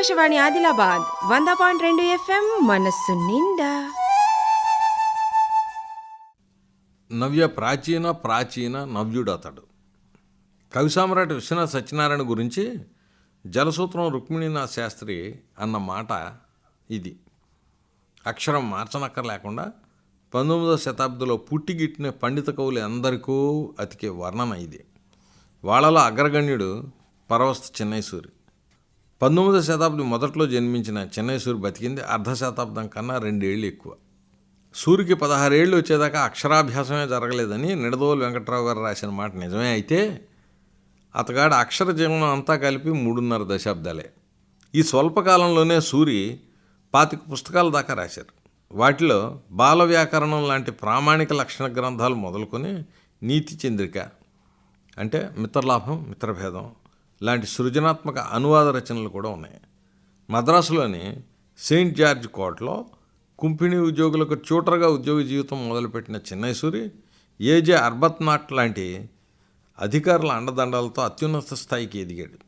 ఆకాశవాణి ఆదిలాబాద్ వంద పాయింట్ రెండు ఎఫ్ఎం మనస్సు నిండా. నవ్య ప్రాచీన ప్రాచీన నవ్యుడు అతడు కవి సామ్రాట్ విశ్వనాథ్ సత్యనారాయణ గురించి జలసూత్రం రుక్మిణీనాథ్ శాస్త్రి అన్న మాట ఇది. అక్షరం మార్చనక్కర్ లేకుండా పంతొమ్మిదవ శతాబ్దిలో పుట్టిగిట్టిన పండిత కవులు అందరికూ అతికే వర్ణన ఇది. వాళ్ళలో అగ్రగణ్యుడు పరవస్థ చెన్నైసూరి. పంతొమ్మిదవ శతాబ్ది మొదట్లో జన్మించిన చెన్నైసూరి బతికింది అర్ధ శతాబ్దం కన్నా రెండేళ్ళు ఎక్కువ. సూరికి పదహారేళ్ళు వచ్చేదాకా అక్షరాభ్యాసమే జరగలేదని నిడదోలు వెంకట్రావు గారు రాసిన మాట నిజమే అయితే అతగాడు అక్షర జీవనం అంతా కలిపి మూడున్నర దశాబ్దాలే. ఈ స్వల్పకాలంలోనే సూరి పాతిక పుస్తకాల దాకా రాశారు. వాటిలో బాల వ్యాకరణం లాంటి ప్రామాణిక లక్షణ గ్రంథాలు మొదలుకొని నీతి చంద్రిక అంటే మిత్రలాభం మిత్రభేదం లాంటి సృజనాత్మక అనువాద రచనలు కూడా ఉన్నాయి. మద్రాసులోని సెయింట్ జార్జ్ కోర్టులో కుంపిణి ఉద్యోగులకు ట్యూటర్గా ఉద్యోగ జీవితం మొదలుపెట్టిన చెన్నైసూరి ఏజే అర్బత్నాట్ లాంటి అధికారుల అండదండలతో అత్యున్నత స్థాయికి ఎదిగాడు.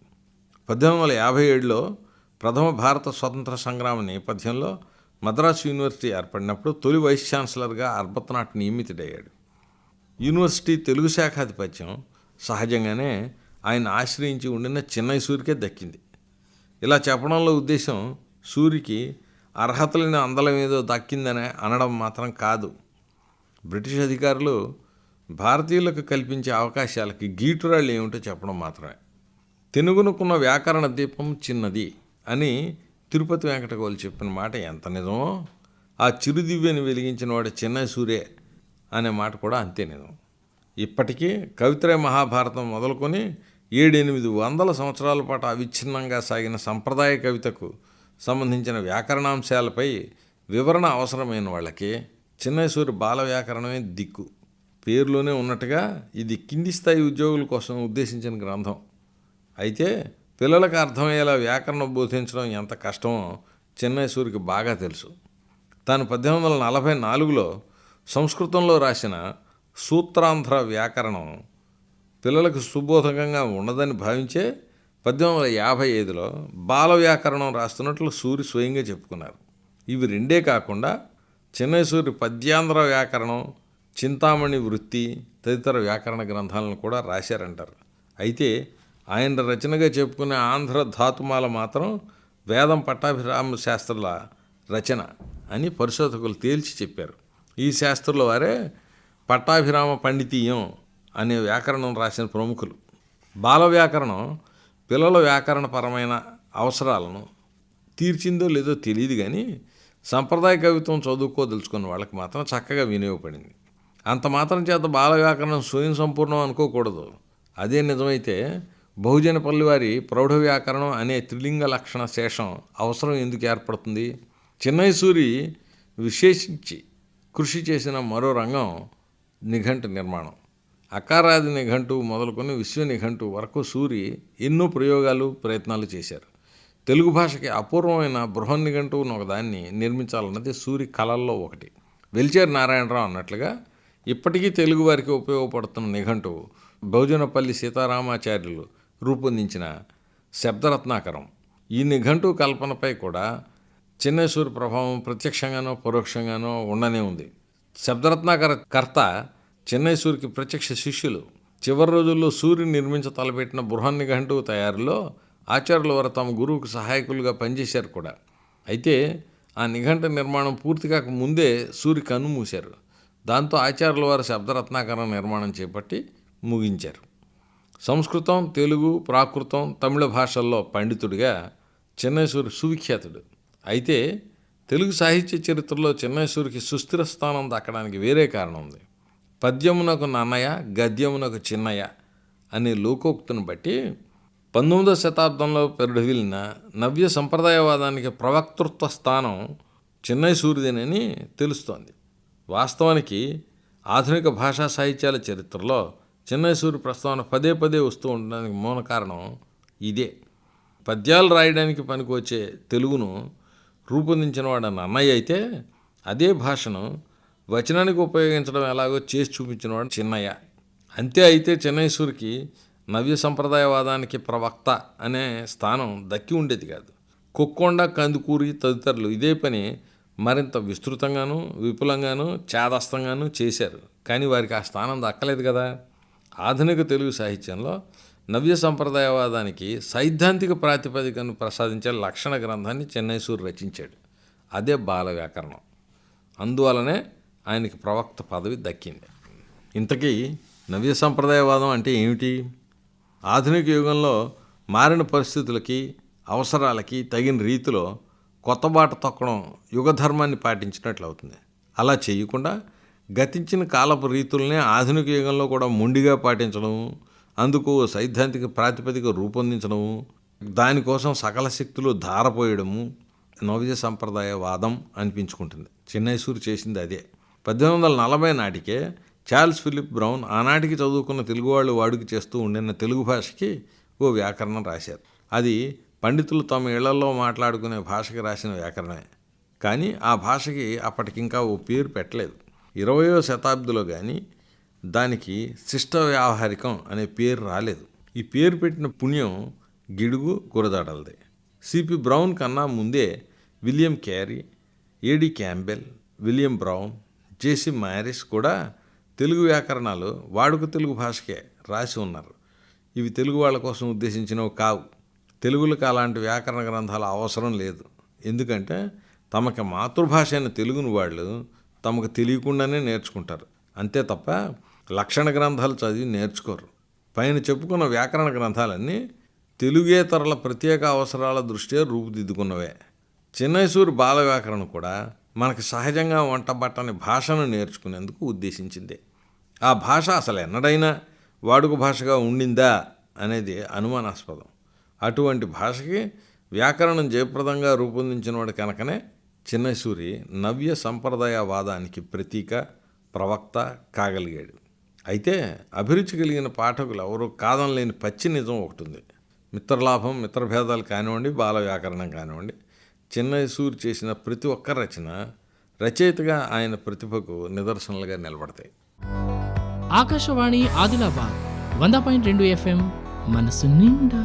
పద్దెనిమిది వందల యాభై ఏడులో ప్రథమ భారత స్వతంత్ర సంగ్రామ నేపథ్యంలో మద్రాసు యూనివర్సిటీ ఏర్పడినప్పుడు తొలి వైస్ ఛాన్సలర్గా అర్బత్నాట్ నియమితుడయ్యాడు. యూనివర్సిటీ తెలుగు శాఖాధిపత్యం సహజంగానే ఆయన ఆశ్రయించి ఉండిన చెన్నై సూరికే దక్కింది. ఇలా చెప్పడంలో ఉద్దేశం సూరికి అర్హతలైన అందలం ఏదో దక్కిందనే అనడం మాత్రం కాదు. బ్రిటిష్ అధికారులు భారతీయులకు కల్పించే అవకాశాలకి గీటురాళ్ళు ఏమిటో చెప్పడం మాత్రమే. తెనుగునుకున్న వ్యాకరణ దీపం చిన్నది అని తిరుపతి వెంకటగోలు చెప్పిన మాట ఎంత నిజమో ఆ చిరుదివ్యని వెలిగించిన వాడు చెన్నై సూర్య అనే మాట కూడా అంతే నిజం. ఇప్పటికీ కవిత్రయ మహాభారతం మొదలుకొని ఏడెనిమిది వందల సంవత్సరాల పాటు అవిచ్ఛిన్నంగా సాగిన సంప్రదాయ కవితకు సంబంధించిన వ్యాకరణాంశాలపై వివరణ అవసరమైన వాళ్ళకి చిన్నసూరి బాల వ్యాకరణమే దిక్కు. పేరులోనే ఉన్నట్టుగా ఇది కింది స్థాయి ఉద్యోగుల కోసం ఉద్దేశించిన గ్రంథం. అయితే పిల్లలకు అర్థమయ్యేలా వ్యాకరణం బోధించడం ఎంత కష్టమో చెన్నైసూరికి బాగా తెలుసు. తాను పద్దెనిమిది వందల నలభై నాలుగులో సంస్కృతంలో రాసిన సూత్రాంధ్ర వ్యాకరణం పిల్లలకు సుబోధకంగా ఉండదని భావించే పద్దెనిమిది వందల యాభై ఐదులో బాల వ్యాకరణం రాస్తున్నట్లు సూరి స్వయంగా చెప్పుకున్నారు. ఇవి రెండే కాకుండా చెన్నై సూరి పద్యాంధ్ర వ్యాకరణం చింతామణి వృత్తి తదితర వ్యాకరణ గ్రంథాలను కూడా రాశారంటారు. అయితే ఆయన రచనగా చెప్పుకునే ఆంధ్ర ధాతుమాల మాత్రం వేదం పట్టాభిరామ శాస్త్రుల రచన అని పరిశోధకులు తేల్చి చెప్పారు. ఈ శాస్త్రుల వారే పట్టాభిరామ పండితీయం అనే వ్యాకరణం రాసిన ప్రముఖులు. బాల వ్యాకరణం పిల్లల వ్యాకరణపరమైన అవసరాలను తీర్చిందో లేదో తెలియదు కానీ సంప్రదాయ కవిత్వం చదువుకోదలుచుకున్న వాళ్ళకి మాత్రం చక్కగా వినియోగపడింది. అంత మాత్రం చేత బాల వ్యాకరణం స్వయం సంపూర్ణం అనుకోకూడదు. అదే నిజమైతే బహుజన పల్లివారి ప్రౌఢ వ్యాకరణం అనే త్రిలింగ లక్షణ శేషం అవసరం ఎందుకు ఏర్పడుతుంది? చిన్నైసూరి విశేషించి కృషి చేసిన మరో రంగం నిఘంటు నిర్మాణం. అకారాది నిఘంటు మొదలుకొని విశ్వ నిఘంటు వరకు సూరి ఎన్నో ప్రయోగాలు ప్రయత్నాలు చేశారు. తెలుగు భాషకి అపూర్వమైన బృహన్ నిఘంటువును ఒకదాన్ని నిర్మించాలన్నది సూరి కళల్లో ఒకటి. వెల్చేర్ నారాయణరావు అన్నట్లుగా ఇప్పటికీ తెలుగు వారికి ఉపయోగపడుతున్న నిఘంటువు బహుజనపల్లి సీతారామాచార్యులు రూపొందించిన శబ్దరత్నాకరం. ఈ నిఘంటు కల్పనపై కూడా చిన్నేశ్వరి ప్రభావం ప్రత్యక్షంగానో పరోక్షంగానో ఉండనే ఉంది. శబ్దరత్నాకర కర్త చెన్నై సూర్యకి ప్రత్యక్ష శిష్యులు చివరి రోజుల్లో సూర్యుని నిర్మించ తలపెట్టిన బృహన్ నిఘంటువు తయారీలో ఆచార్యుల వారు తమ గురువుకు సహాయకులుగా పనిచేశారు కూడా. అయితే ఆ నిఘంట నిర్మాణం పూర్తి కాక ముందే సూర్యు కన్ను మూశారు. దాంతో ఆచార్యుల వారు శబ్దరత్నాకరణ నిర్మాణం చేపట్టి ముగించారు. సంస్కృతం తెలుగు ప్రాకృతం తమిళ భాషల్లో పండితుడిగా చెన్నైసూరి సువిఖ్యాతుడు. అయితే తెలుగు సాహిత్య చరిత్రలో చెన్నైసూరికి సుస్థిర స్థానం దక్కడానికి వేరే కారణం ఉంది. పద్యమునకు నన్నయ గద్యమునకు చిన్నయ అనే లోకోక్తును బట్టి పంతొమ్మిదవ శతాబ్దంలో పెరుడవిల్లిన నవ్య సంప్రదాయవాదానికి ప్రవక్తృత్వ స్థానం చిన్నయ్య సూర్యుదేనని తెలుస్తోంది. వాస్తవానికి ఆధునిక భాషా సాహిత్యాల చరిత్రలో చిన్నయ్య సూర్య ప్రస్తావన పదే పదే వస్తూ ఉండడానికి మూల కారణం ఇదే. పద్యాలు రాయడానికి పనికొచ్చే తెలుగును రూపొందించిన వాడు అన్నయ్య అయితే అదే భాషను వచనానికి ఉపయోగించడం ఎలాగో చేసి చూపించినవాడు చిన్నయ్య. అంతే అయితే చెన్నైసూరికి నవ్య సంప్రదాయవాదానికి ప్రవక్త అనే స్థానం దక్కి ఉండేది కాదు. కుక్కొండ కందుకూరి తదితరులు ఇదే పని మరింత విస్తృతంగాను విపులంగాను చేదస్తంగాను చేశారు. కానీ వారికి ఆ స్థానం దక్కలేదు కదా. ఆధునిక తెలుగు సాహిత్యంలో నవ్య సంప్రదాయవాదానికి సైద్ధాంతిక ప్రాతిపదికను ప్రసాదించే లక్షణ గ్రంథాన్ని చెన్నైసూరు రచించాడు. అదే బాల వ్యాకరణం అందువలనే ఆయనకి ప్రవక్త పదవి దక్కింది. ఇంతకీ నవ్య సంప్రదాయవాదం అంటే ఏమిటి? ఆధునిక యుగంలో మారిన పరిస్థితులకి అవసరాలకి తగిన రీతిలో కొత్త బాట తొక్కడం యుగధర్మాన్ని పాటించినట్లు అవుతుంది. అలా చేయకుండా గతించిన కాలపు రీతులనే ఆధునిక యుగంలో కూడా మొండిగా పాటించడం అందుకు సైద్ధాంతిక ప్రాతిపదిక రూపొందించడము దానికోసం సకల శక్తులు ధారపోయడము నవ్య సంప్రదాయవాదం అనిపించుకుంటుంది. చిన్నైసూరు చేసింది అదే. పద్దెనిమిది వందల నలభై నాటికే చార్ల్స్ ఫిలిప్ బ్రౌన్ ఆనాటికి చదువుకున్న తెలుగు వాళ్ళు వాడుకు చేస్తూ ఉండిన తెలుగు భాషకి ఓ వ్యాకరణం రాశారు. అది పండితులు తమ ఇళ్ళలో మాట్లాడుకునే భాషకి రాసిన వ్యాకరణమే. కానీ ఆ భాషకి అప్పటికింకా ఓ పేరు పెట్టలేదు. ఇరవయో శతాబ్దిలో కానీ దానికి శిష్ట వ్యావహారికం అనే పేరు రాలేదు. ఈ పేరు పెట్టిన పుణ్యం గిడుగు గురదాడలదే సిపి బ్రౌన్ కన్నా ముందే William Carey AD Campbell William Brown JC Morris కూడా తెలుగు వ్యాకరణాలు వాడుక తెలుగు భాషకే రాసి ఉన్నారు. ఇవి తెలుగు వాళ్ళ కోసం ఉద్దేశించినవి కావు. తెలుగులకు అలాంటి వ్యాకరణ గ్రంథాల అవసరం లేదు. ఎందుకంటే తమకి మాతృభాష అయిన తెలుగును వాళ్ళు తమకు తెలియకుండానే నేర్చుకుంటారు. అంతే తప్ప లక్షణ గ్రంథాలు చదివి నేర్చుకోరు. పైన చెప్పుకున్న వ్యాకరణ గ్రంథాలన్నీ తెలుగేతరుల ప్రత్యేక అవసరాల దృష్ట్యా రూపుదిద్దుకున్నవే. చిన్నైసూరు బాల వ్యాకరణం కూడా మనకు సహజంగా వంటబట్టని భాషను నేర్చుకునేందుకు ఉద్దేశించింది. ఆ భాష అసలు ఎన్నడైనా వాడుక భాషగా ఉండిందా అనేది అనుమానాస్పదం. అటువంటి భాషకి వ్యాకరణం జయప్రదంగా రూపొందించినవాడు కనుకనే చిన్నసూరి నవ్య సంప్రదాయవాదానికి ప్రతీక ప్రవక్త కాగలిగాడు. అయితే అభిరుచి కలిగిన పాఠకులు ఎవరూ కాదనలేని పచ్చి నిజం ఒకటి ఉంది. మిత్రలాభం మిత్రభేదాలు కానివ్వండి బాల వ్యాకరణం కానివ్వండి చిన్నసూరి చేసిన ప్రతి ఒక్క రచన రచయితగా ఆయన ప్రతిభకు నిదర్శనలుగా నిలబడతాయి. ఆకాశవాణి ఆదిలాబాద్ వంద పాయింట్ రెండు ఎఫ్ఎం మనసు నిండా